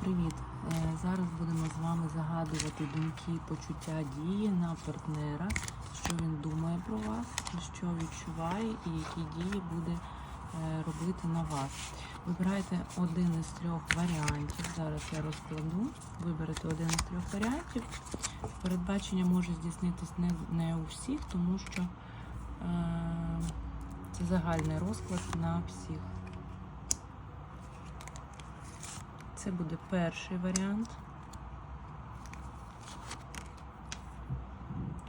Привіт! Е, Зараз будемо з вами загадувати думки, почуття дії на партнера, що він думає про вас, що відчуває і які дії буде е, робити на вас. Вибирайте один із трьох варіантів. Зараз я розкладу. Виберете один із трьох варіантів. Передбачення може здійснитись не, у всіх, тому що е, це загальний розклад на всіх. Це буде перший варіант.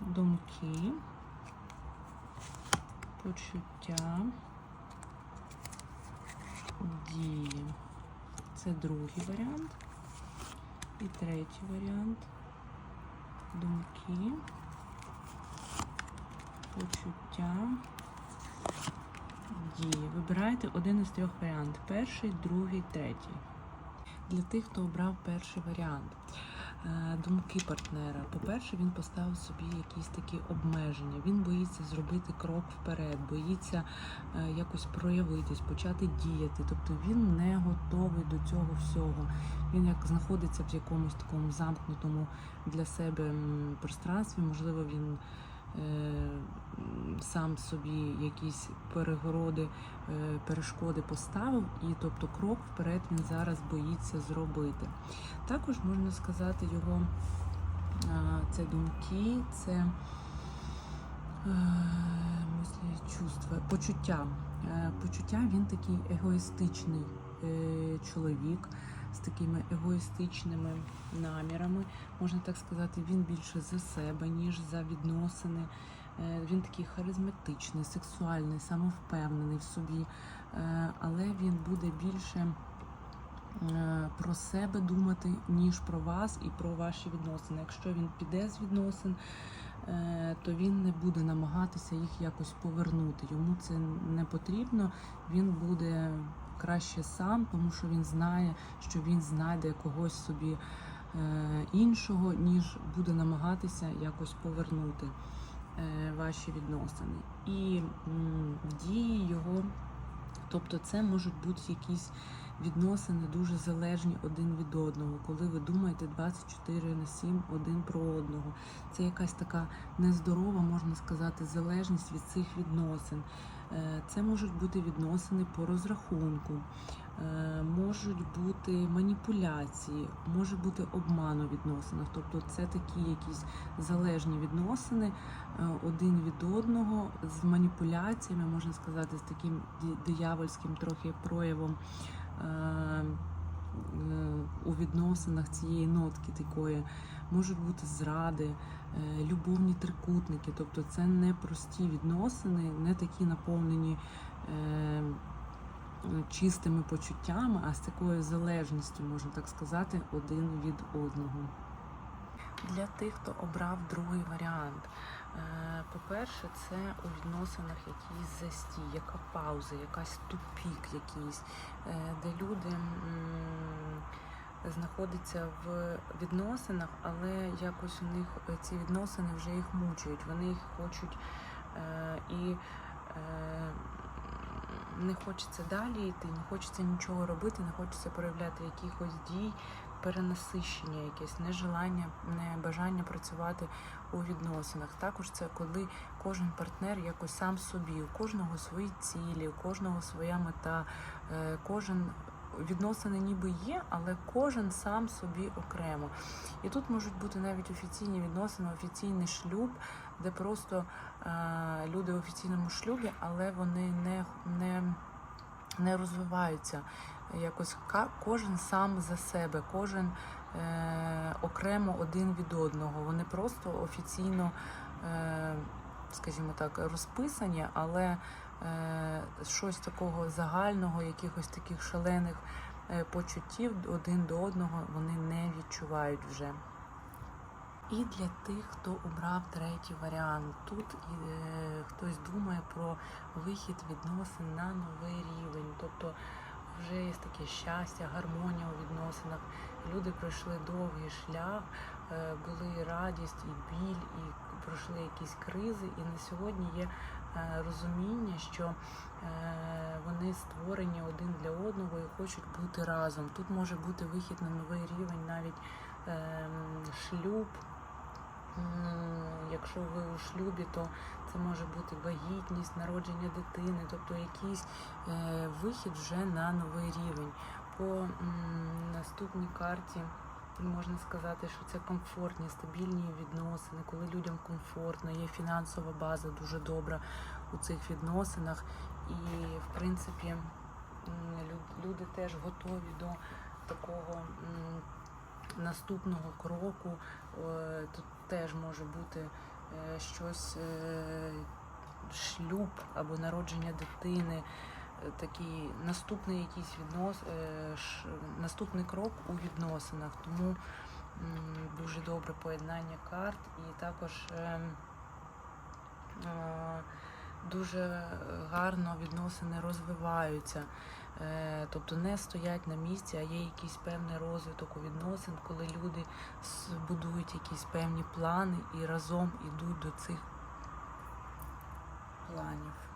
Думки, почуття, дії. Це другий варіант. І третій варіант. Думки, почуття, дії. Вибирайте один із трьох варіантів. Перший, другий, третій для тих, хто обрав перший варіант. Е, Думки партнера. По-перше, він поставив собі якісь такі обмеження. Він боїться зробити крок вперед, боїться е, якось проявитись, почати діяти. Тобто він не готовий до цього всього. Він як знаходиться в якомусь такому замкнутому для себе пространстві. Можливо, він сам собі якісь перегороди, е, перешкоди поставив, і тобто крок вперед він зараз боїться зробити. Також можна сказати, його це думки, це е, мислі, чувства, почуття. Е, Почуття він такий егоїстичний е, чоловік з такими егоїстичними намірами. Можна так сказати, він більше за себе, ніж за відносини. Е, Він такий харизматичний, сексуальний, самовпевнений в собі, Е, але він буде більше е, про себе думати, ніж про вас і про ваші відносини. Якщо він піде з відносин, то він не буде намагатися їх якось повернути. Йому це не потрібно. Він буде краще сам, тому що він знає, що він знайде когось собі е, іншого, ніж буде намагатися якось повернути е, ваші відносини. І дії його. Тобто це можуть бути якісь відносини дуже залежні один від одного, коли ви думаєте 24 на 7 один про одного. Це якась така нездорова, можна сказати, залежність від цих відносин. Е, Це можуть бути відносини по розрахунку, е, можуть бути маніпуляції, може бути обман у відносинах. Тобто це такі якісь залежні відносини е, один від одного з маніпуляціями, можна сказати, з таким диявольським трохи проявом у відносинах цієї нотки такої. Можуть бути зради, е, любовні трикутники, тобто це не прості відносини, не такі наповнені е, чистими почуттями, а з такою залежністю, можна так сказати, один від одного. Для тих, хто обрав другий варіант. Е, По-перше, це у відносинах якийсь застій, яка пауза, якась тупік якийсь, е, де люди знаходяться в відносинах, але якось у них е, ці відносини вже їх мучають. Вони їх хочуть і не хочеться далі йти, не хочеться нічого робити, не хочеться проявляти якихось дій, перенасищення, якесь нежелання, не бажання працювати у відносинах. Також це коли кожен партнер якось сам собі, у кожного свої цілі, у кожного своя мета, е, кожен. Відносини ніби є, але кожен сам собі окремо. І тут можуть бути навіть офіційні відносини, офіційний шлюб, де просто е, люди в офіційному шлюбі, але вони не, не, не розвиваються. Якось кожен сам за себе, кожен е, окремо один від одного. Вони просто офіційно, е, скажімо так, розписані, але е, щось такого загального, якихось таких шалених е, почуттів один до одного вони не відчувають вже. І для тих, хто обрав третій варіант, тут е, хтось думає про вихід відносин на новий рівень, тобто вже є таке щастя, гармонія у відносинах. Люди пройшли довгий шлях, е, були радість і біль, і пройшли якісь кризи. І на сьогодні є е, розуміння, що е, вони створені один для одного і хочуть бути разом. Тут може бути вихід на новий рівень, навіть ем, шлюб. Якщо ви у шлюбі, то це може бути вагітність, народження дитини, тобто якийсь е, вихід вже на новий рівень. По наступній карті можна сказати, що це комфортні, стабільні відносини, коли людям комфортно, є фінансова база дуже добра у цих відносинах. І, в принципі, люди теж готові до такого наступного кроку. Тут теж може бути е, щось, е, шлюб або народження дитини, е, такий наступний якийсь віднос, наступний крок у відносинах. Тому дуже добре поєднання карт і також дуже гарно відносини розвиваються. Е, тобто не стоять на місці, а є якийсь певний розвиток у відносин, коли люди будують якісь певні плани і разом йдуть до цих планів.